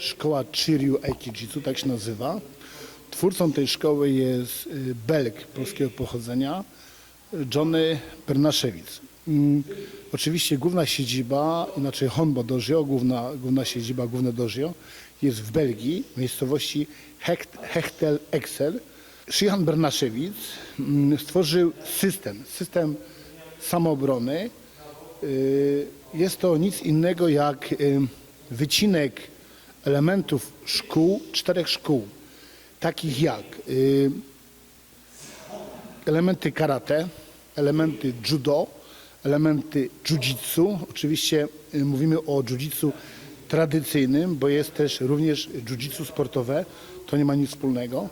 szkoła Chiryu Aikijitsu, tak się nazywa. Twórcą tej szkoły jest y, Belg polskiego pochodzenia, Johnny Bernaszewicz. Mm, Oczywiście główna siedziba, inaczej Honbo Dojo, główna, główna siedziba, główne dojo jest w Belgii, w miejscowości Hecht, Hechtel Excel. Szyjan Bernaszewicz mm, stworzył system, system samoobrony. Y, Jest to nic innego jak y, wycinek elementów szkół, czterech szkół, takich jak y, elementy karate, elementy judo, elementy jiu-jitsu. Oczywiście y, mówimy o jiu-jitsu tradycyjnym, bo jest też również jiu-jitsu sportowe. To nie ma nic wspólnego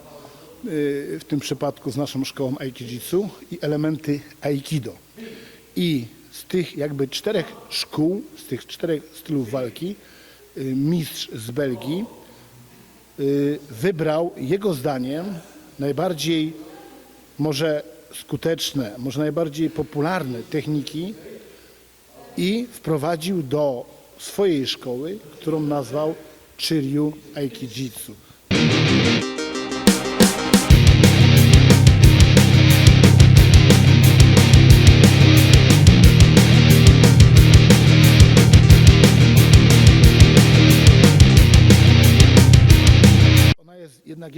y, w tym przypadku z naszą szkołą Aikijitsu i elementy Aikido. I z tych jakby czterech szkół, z tych czterech stylów walki, mistrz z Belgii y, wybrał jego zdaniem najbardziej może skuteczne, może najbardziej popularne techniki i wprowadził do swojej szkoły, którą nazwał Chiryu Aikijitsu.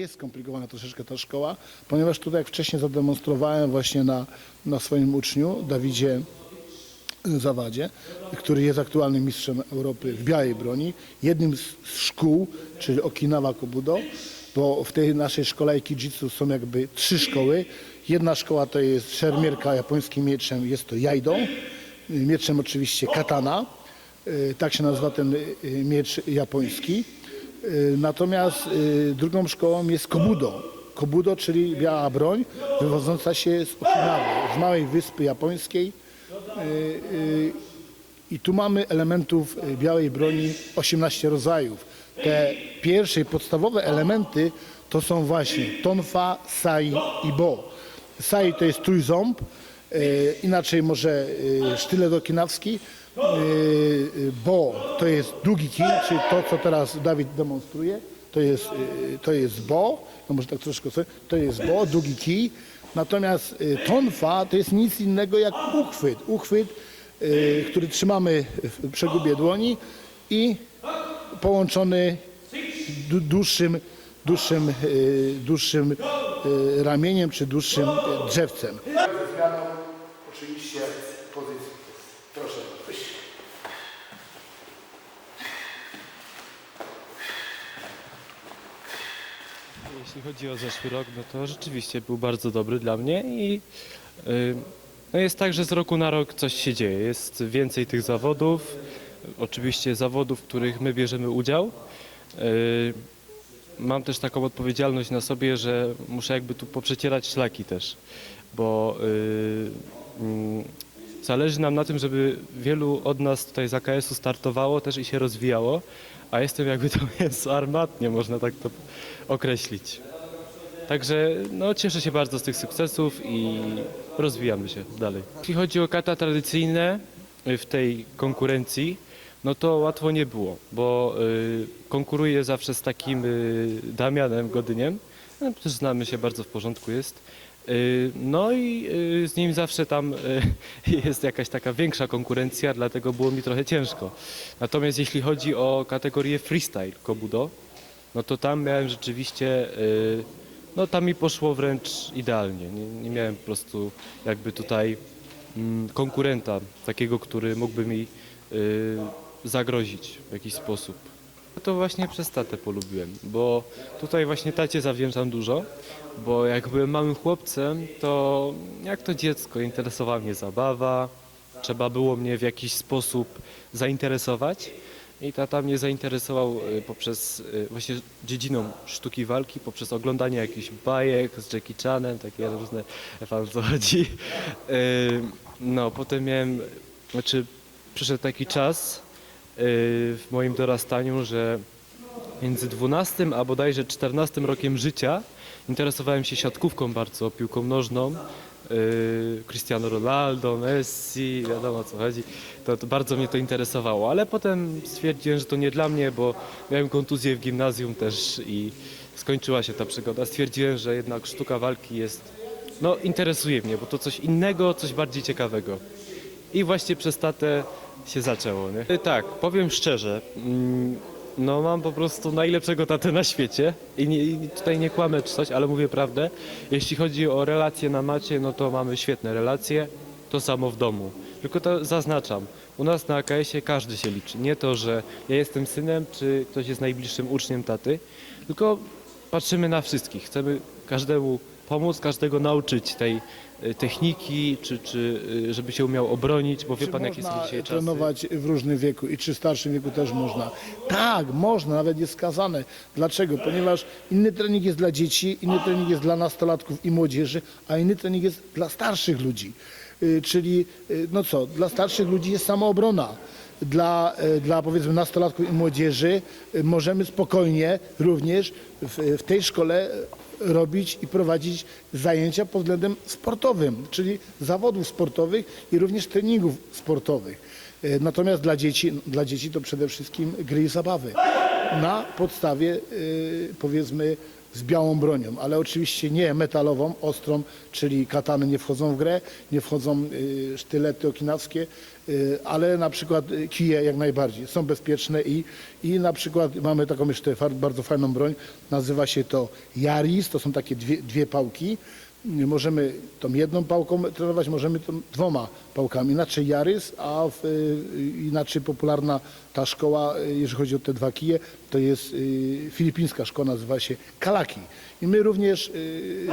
Jest, skomplikowana troszeczkę ta szkoła, ponieważ tutaj jak wcześniej zademonstrowałem właśnie na, na swoim uczniu, Dawidzie Zawadzie, który jest aktualnym mistrzem Europy w białej broni, jednym z szkół, czyli Okinawa Kobudo, bo w tej naszej szkole Aikijitsu są jakby trzy szkoły. Jedna szkoła to jest szermierka japońskim mieczem, jest to Jaido, mieczem oczywiście katana, y, tak się nazywa ten y, miecz japoński. Y, Natomiast y, drugą szkołą jest Kobudo. Kobudo, czyli biała broń, wywodząca się z Okinawy, z małej wyspy japońskiej. Y, I tu mamy elementów białej broni 18 rodzajów. Te pierwsze podstawowe elementy to są właśnie tonfa, sai i bo. Sai to jest trójząb, inaczej może y, sztylet okinawski, y, bo to jest długi kij, czyli to, co teraz Dawid demonstruje, to jest, to jest bo, no może tak troszkę sobie, to jest bo, długi kij, natomiast tonfa to jest nic innego jak uchwyt, uchwyt, który trzymamy w przegubie dłoni i połączony dłu- dłuższym, dłuższym, dłuższym ramieniem czy dłuższym drzewcem. Ze zmianą oczywiście pozycji. Proszę. Jeśli chodzi o zeszły rok, no to rzeczywiście był bardzo dobry dla mnie i y, no jest tak, że z roku na rok coś się dzieje. Jest więcej tych zawodów, oczywiście zawodów, w których my bierzemy udział. Y, Mam też taką odpowiedzialność na sobie, że muszę jakby tu poprzecierać szlaki też, bo y, mm, zależy nam na tym, żeby wielu od nas tutaj z AKS-u startowało też i się rozwijało, a jestem jakby to mięso armatnie, można tak to określić. Także no, cieszę się bardzo z tych sukcesów i rozwijamy się dalej. Jeśli chodzi o kata tradycyjne y, w tej konkurencji, no to łatwo nie było, bo y, konkuruję zawsze z takim y, Damianem Godyniem, no, też znamy się, bardzo w porządku jest. Y, No i y, z nim zawsze tam y, jest jakaś taka większa konkurencja, dlatego było mi trochę ciężko. Natomiast jeśli chodzi o kategorię freestyle Kobudo, no to tam miałem rzeczywiście, no tam mi poszło wręcz idealnie. Nie, nie miałem po prostu jakby tutaj mm, konkurenta takiego, który mógłby mi zagrozić w jakiś sposób. To właśnie przez tatę polubiłem, bo tutaj właśnie tacie zawdzięczam dużo, bo jak byłem małym chłopcem, to jak to dziecko interesowała mnie zabawa, trzeba było mnie w jakiś sposób zainteresować i tata mnie zainteresował y, poprzez y, właśnie dziedziną sztuki walki, poprzez oglądanie jakichś bajek z Jackie Chanem, takie różne, pan o co chodzi. Y, No, potem miałem, znaczy przyszedł taki czas w moim dorastaniu, że między 12 a bodajże 14 rokiem życia interesowałem się siatkówką bardzo, piłką nożną. yy, Cristiano Ronaldo, Messi, wiadomo o co chodzi. To, to bardzo mnie to interesowało, ale potem stwierdziłem, że to nie dla mnie, bo miałem kontuzję w gimnazjum też i skończyła się ta przygoda. Stwierdziłem, że jednak sztuka walki jest, no interesuje mnie, bo to coś innego, coś bardziej ciekawego. I właśnie przez tatę się zaczęło, nie? Tak, powiem szczerze, mm, no mam po prostu najlepszego tatę na świecie i, nie, i tutaj nie kłamę czy coś, ale mówię prawdę. Jeśli chodzi o relacje na macie, no to mamy świetne relacje, to samo w domu. Tylko to zaznaczam, u nas na AKS-ie każdy się liczy. Nie to, że ja jestem synem, czy ktoś jest najbliższym uczniem taty, tylko patrzymy na wszystkich. Chcemy każdemu pomóc, każdego nauczyć tej y, techniki, czy, czy y, żeby się umiał obronić, bo wie Czy pan jakie są dzisiaj czasy. trenować w różnym wieku i czy w starszym wieku też można? Tak, można, nawet jest skazane. Dlaczego? Ponieważ inny trening jest dla dzieci, inny trening jest dla nastolatków i młodzieży, a inny trening jest dla starszych ludzi. Y, Czyli, y, no co, dla starszych ludzi jest samoobrona. Dla, y, dla powiedzmy nastolatków i młodzieży y, możemy spokojnie również w, w tej szkole robić i prowadzić zajęcia pod względem sportowym, czyli zawodów sportowych i również treningów sportowych. E, Natomiast dla dzieci, dla dzieci to przede wszystkim gry i zabawy na podstawie e, powiedzmy z białą bronią, ale oczywiście nie metalową, ostrą, czyli katany nie wchodzą w grę, nie wchodzą e, sztylety okinawskie, e, ale na przykład kije jak najbardziej są bezpieczne i, i na przykład mamy taką jeszcze bardzo fajną broń, nazywa się to Jaris, to są takie dwie, dwie pałki. Możemy tą jedną pałką trenować, możemy tą dwoma pałkami. Inaczej Jarys, a w, y, inaczej popularna ta szkoła, y, jeżeli chodzi o te dwa kije, to jest y, filipińska szkoła, nazywa się Kalaki. I my również y,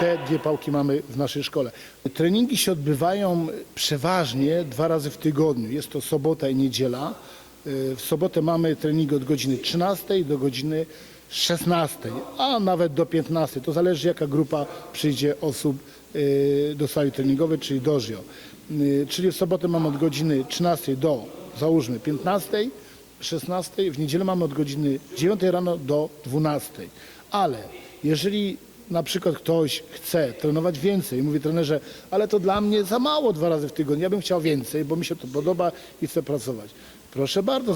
te dwie pałki mamy w naszej szkole. Treningi się odbywają przeważnie dwa razy w tygodniu. Jest to sobota i niedziela. Y, W sobotę mamy trening od godziny 13 do godziny 16, a nawet do 15. To zależy jaka grupa przyjdzie osób y, do sali treningowej, czyli dożio. Y, Czyli w sobotę mamy od godziny 13 do załóżmy 15, 16, w niedzielę mamy od godziny 9 rano do 12. Ale jeżeli na przykład ktoś chce trenować więcej, mówi trenerze, ale to dla mnie za mało dwa razy w tygodniu, ja bym chciał więcej, bo mi się to podoba i chcę pracować. Proszę bardzo,